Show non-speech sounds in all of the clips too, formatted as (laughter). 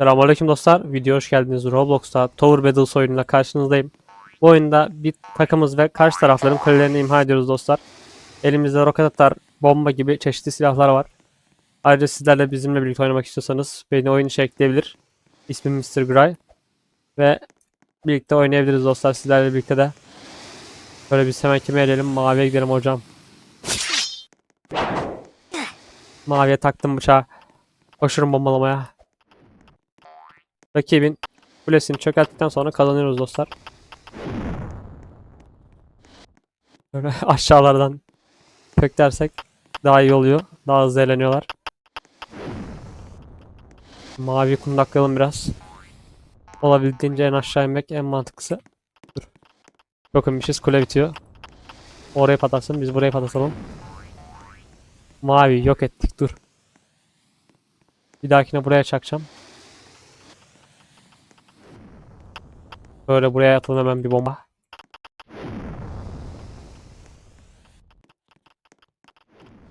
Selamünaleyküm dostlar. Video hoş geldiniz. Roblox'ta Tower Battles oyunuyla karşınızdayım. Bu oyunda bir takımız ve karşı tarafların kulelerini imha ediyoruz dostlar. Elimizde roket atar, bomba gibi çeşitli silahlar var. Ayrıca sizler de bizimle birlikte oynamak istiyorsanız beni oyun içine ekleyebilir. İsmim Mr. Gray. Ve birlikte oynayabiliriz dostlar sizlerle birlikte de. Böyle biz hemen kime edelim? Maviye gidelim hocam. Maviye taktım bıçağı. Koşurum bombalamaya. Rakibin kulesini çökerttikten sonra kazanıyoruz dostlar. Böyle (laughs) aşağılardan köklersek daha iyi oluyor. Daha hızlı eğleniyorlar. Mavi kundaklayalım biraz. Olabildiğince en aşağı inmek en mantıklısı. Dur. Çok inmişiz. Kule bitiyor. Oraya patarsın. Biz buraya patasalım. Mavi yok ettik. Dur. Bir dahakine buraya çakacağım. Böyle buraya atalım hemen bir bomba.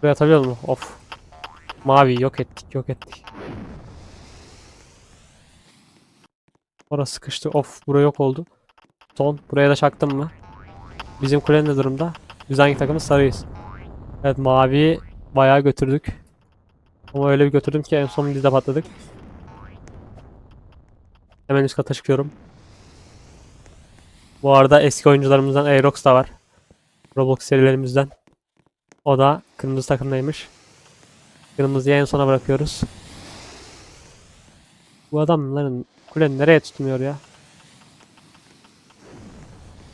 Buraya atabiliyor mu? Of. Mavi yok ettik yok ettik. Orası sıkıştı. Of bura yok oldu. Son. Buraya da çaktım mı? Bizim kule ne durumda? Biz hangi takımız? Sarıyız. Evet mavi bayağı götürdük. Ama öyle bir götürdüm ki en son biz patladık. Hemen üst kata çıkıyorum. Bu arada eski oyuncularımızdan Aerox da var. Roblox serilerimizden. O da kırmızı takımdaymış. Kırmızıyı en sona bırakıyoruz. Bu adamların kule nereye tutmuyor ya?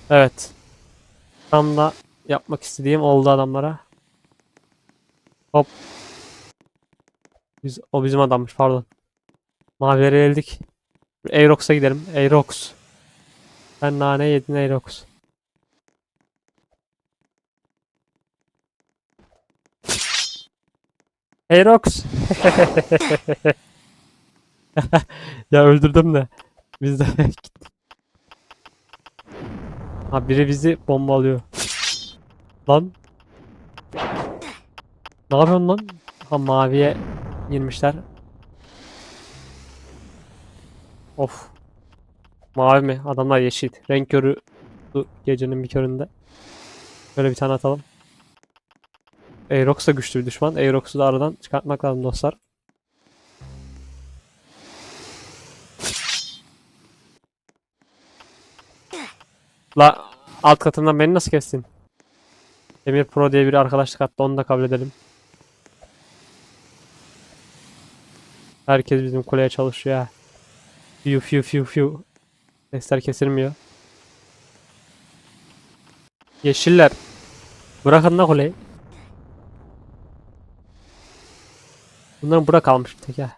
Evet. Tam da yapmak istediğim oldu adamlara. Hop. Biz, o bizim adammış pardon. Mavileri eldik. Aerox'a gidelim. Aerox. Sen nane yedin Aerox. Aerox. ya öldürdüm de. Biz de (laughs) Ha biri bizi bombalıyor. Lan. Ne yapıyorsun lan? Ha maviye girmişler. Of. Mavi mi? Adamlar yeşil. Renk körü bu gecenin bir köründe. Böyle bir tane atalım. Aerox da güçlü bir düşman. Aerox'u da aradan çıkartmak lazım dostlar. La alt katından beni nasıl kestin? Emir Pro diye bir arkadaşlık attı onu da kabul edelim. Herkes bizim kuleye çalışıyor. Fiu fiu fiu fiu. Sesler kesilmiyor. Yeşiller. Bırakın da kuleyi. Bunların bura kalmış bir tek ha.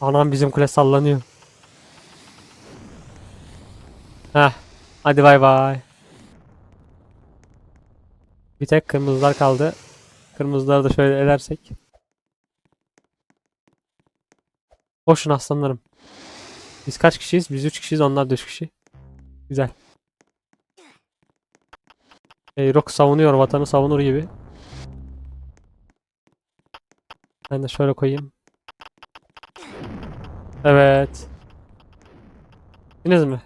Anam bizim kule sallanıyor. Heh. Hadi bay bay. Bir tek kırmızılar kaldı. Kırmızıları da şöyle edersek. Koşun aslanlarım. Biz kaç kişiyiz? Biz 3 kişiyiz. Onlar da 3 kişi. Güzel. Hey, Rock savunuyor. Vatanı savunur gibi. Ben de şöyle koyayım. Evet. Gittiniz mi?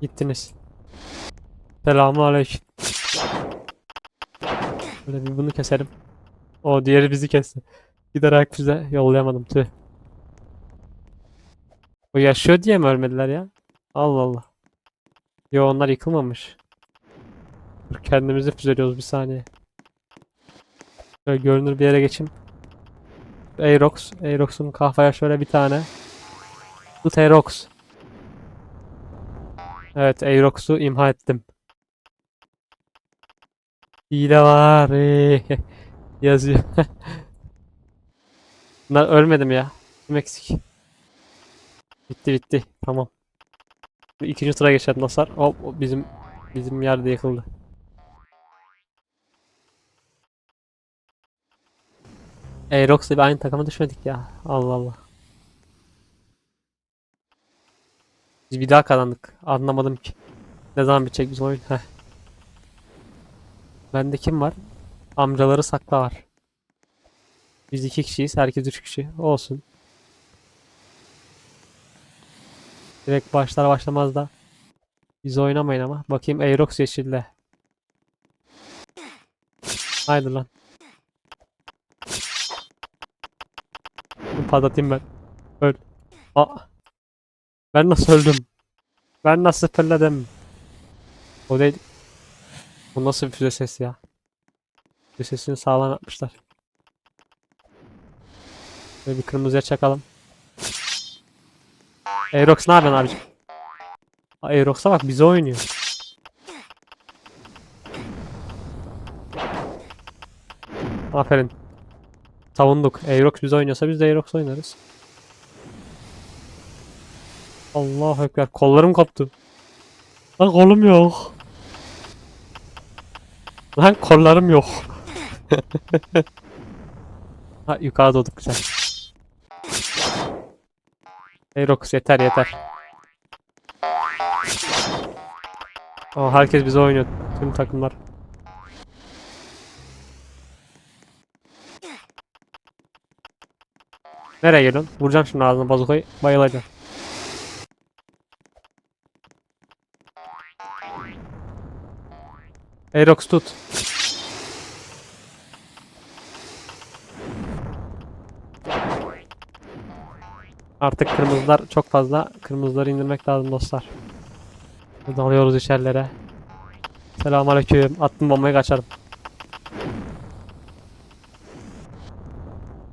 Gittiniz. Selamun aleyküm. Böyle bir bunu keselim. O diğeri bizi kesti. Giderek bize yollayamadım tüh. O yaşıyor diye mi ölmediler ya? Allah Allah. Yo onlar yıkılmamış. Dur kendimizi füzeliyoruz bir saniye. Böyle görünür bir yere geçeyim. Aerox. Aerox'un kafaya şöyle bir tane. Tut Aerox. Evet Aerox'u imha ettim. Hile var. (laughs) Yazıyor. (laughs) Bunlar ölmedim ya. Kim eksik? Bitti bitti. Tamam. İkinci tura geçelim dostlar. Hop bizim bizim yerde yıkıldı. Aerox'la bir aynı takıma düşmedik ya. Allah Allah. Biz bir daha kazandık. Anlamadım ki. Ne zaman bitecek bizim oyun? Heh. Bende kim var? Amcaları sakla var. Biz iki kişiyiz. Herkes üç kişi. Olsun. Direkt başlar başlamaz da biz oynamayın ama. Bakayım Aerox yeşilde. Haydi lan. Patlatayım ben. Öl. Aa. Ben nasıl öldüm? Ben nasıl fırladım? O değil. Bu nasıl bir füze sesi ya? Füze sesini sağlam yapmışlar. Böyle bir kırmızıya çakalım. Aerox ne yapıyorsun abicim? Aerox'a bak bize oynuyor. Aferin. Savunduk. Aerox bize oynuyorsa biz de Aerox oynarız. Allahu Ekber. Kollarım koptu. Lan kolum yok. Lan kollarım yok. (laughs) ha yukarıda olduk güzel. Aerox yeter yeter. Aa, herkes bize oynuyor. Tüm takımlar. Nereye geliyorsun? Vuracağım şimdi ağzına bazukayı. Bayılacağım. Aerox tut. Artık kırmızılar çok fazla. Kırmızıları indirmek lazım dostlar. Dalıyoruz içerilere. Selamünaleyküm. Attım bombayı kaçarım.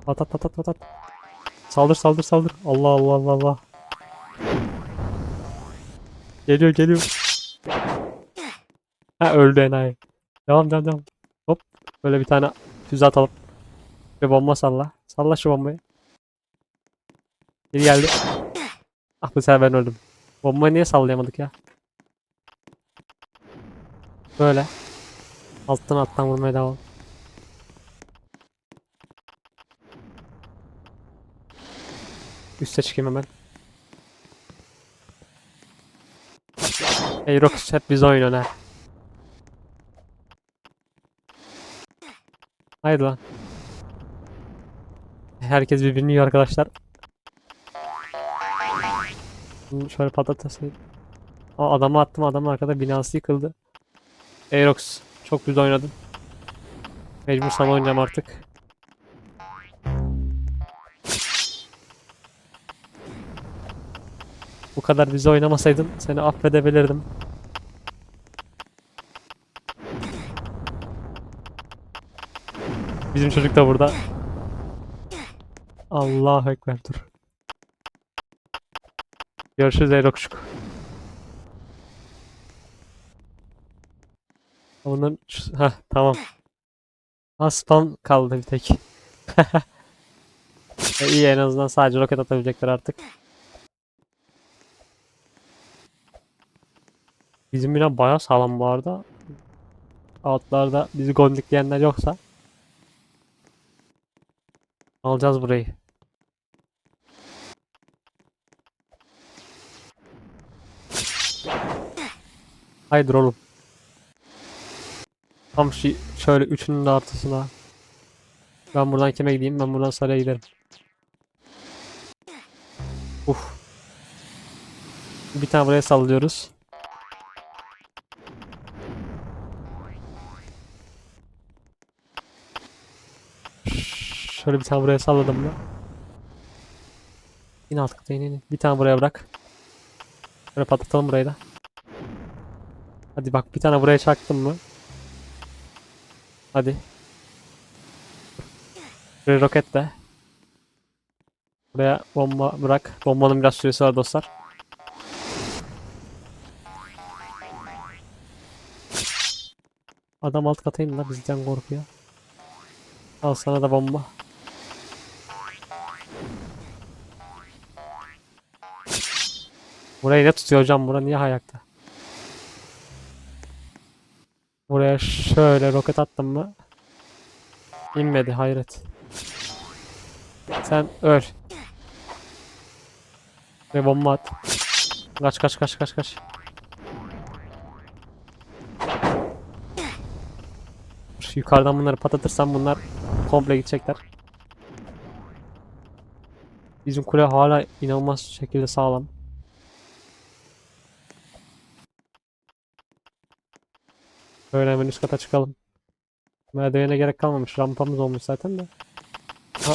At at at at at. Saldır saldır saldır. Allah Allah Allah Allah. Geliyor geliyor. Ha öldü enayi. Devam devam devam. Hop. Böyle bir tane füze atalım. Ve bomba salla. Salla şu bombayı. Biri geldi. Ah bu sefer ben öldüm. Bombayı niye sallayamadık ya? Böyle. Alttan alttan vurmaya devam. Üste çıkayım hemen. Aerox hep bize oynuyor ha. Haydi lan. Herkes birbirini yiyor arkadaşlar. Şöyle patlatasın. Aa adamı attım adamın arkada binası yıkıldı. Aerox çok güzel oynadın. Mecbur sana oynayacağım artık. Bu kadar bize oynamasaydın seni affedebilirdim. Bizim çocuk da burada. Allahu Ekber dur. Görüşürüz Eyrokçuk. Bunun ha tamam. Ha spam kaldı bir tek. (laughs) e, iyi en azından sadece roket atabilecekler artık. Bizim bina bayağı sağlam bu arada. Altlarda bizi gondikleyenler yoksa alacağız burayı. Haydi oğlum. Tam şu şöyle üçünün de artısına. Ben buradan kime gideyim? Ben buradan saraya giderim. Uf. Bir tane buraya sallıyoruz. Şöyle bir tane buraya salladım mı? İn alt in. in. Bir tane buraya bırak. Şöyle patlatalım burayı da. Hadi bak bir tane buraya çaktım mı? Hadi. Buraya roket de. Buraya bomba bırak. Bombanın biraz süresi var dostlar. Adam alt kata indi la bizden korkuyor. Al sana da bomba. Burayı ne tutuyor hocam? Bura niye ayakta? Buraya şöyle roket attım mı? İnmedi hayret. Sen öl. Ve bomba at. Kaç kaç kaç kaç kaç. Şu yukarıdan bunları patlatırsam bunlar komple gidecekler. Bizim kule hala inanılmaz şekilde sağlam. Böyle hemen üst kata çıkalım. Merdivene gerek kalmamış. Rampamız olmuş zaten de. Ha.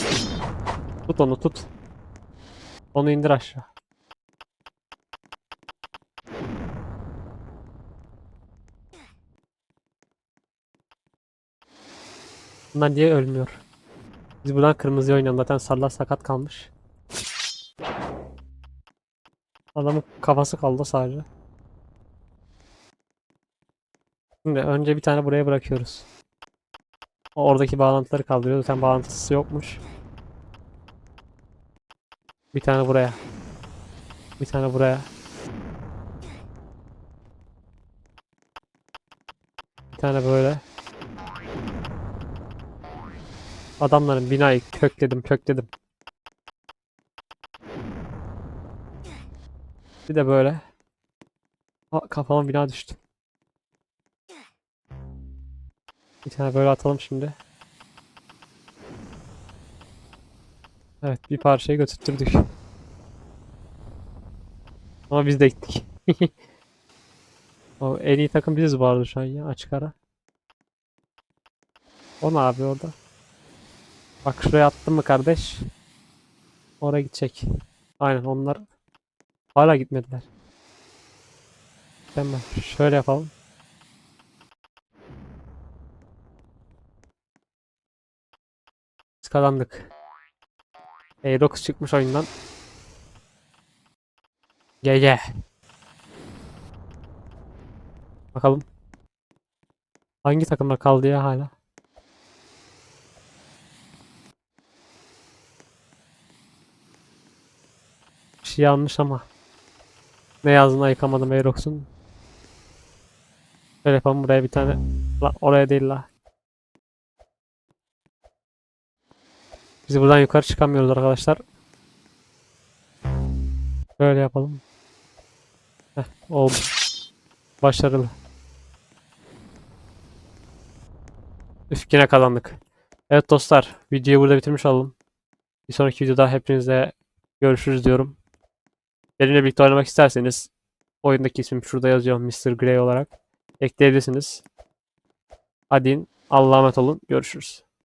Tut onu tut. Onu indir aşağı. Bunlar niye ölmüyor? Biz buradan kırmızı oynayalım. Zaten sarılar sakat kalmış. Adamın kafası kaldı sadece. Şimdi önce bir tane buraya bırakıyoruz. Oradaki bağlantıları kaldırıyor. Zaten bağlantısı yokmuş. Bir tane buraya. Bir tane buraya. Bir tane böyle. Adamların binayı kökledim kökledim. Bir de böyle. Aa, kafama bina düştü. Bir tane böyle atalım şimdi. Evet bir parçayı götürttürdük. Ama biz de gittik. (laughs) O en iyi takım biziz bu şu an ya açık ara. O ne abi orada? Bak şuraya attım mı kardeş? Oraya gidecek. Aynen onlar hala gitmediler. Tamam şöyle yapalım. Kazandık. Aerox çıkmış oyundan. GG. Bakalım. Hangi takımlar kaldı ya hala? Bir şey yanlış ama. Ne yazdığını ayıkamadım Aerox'un. Yapalım buraya bir tane. La, oraya değil la. Biz buradan yukarı çıkamıyoruz arkadaşlar. Böyle yapalım. Heh, oldu. Başarılı. Üf yine kazandık. Evet dostlar videoyu burada bitirmiş olalım. Bir sonraki videoda hepinize görüşürüz diyorum. Benimle birlikte oynamak isterseniz oyundaki ismim şurada yazıyor Mr. Grey olarak. Ekleyebilirsiniz. Hadi Allah'a emanet olun. Görüşürüz.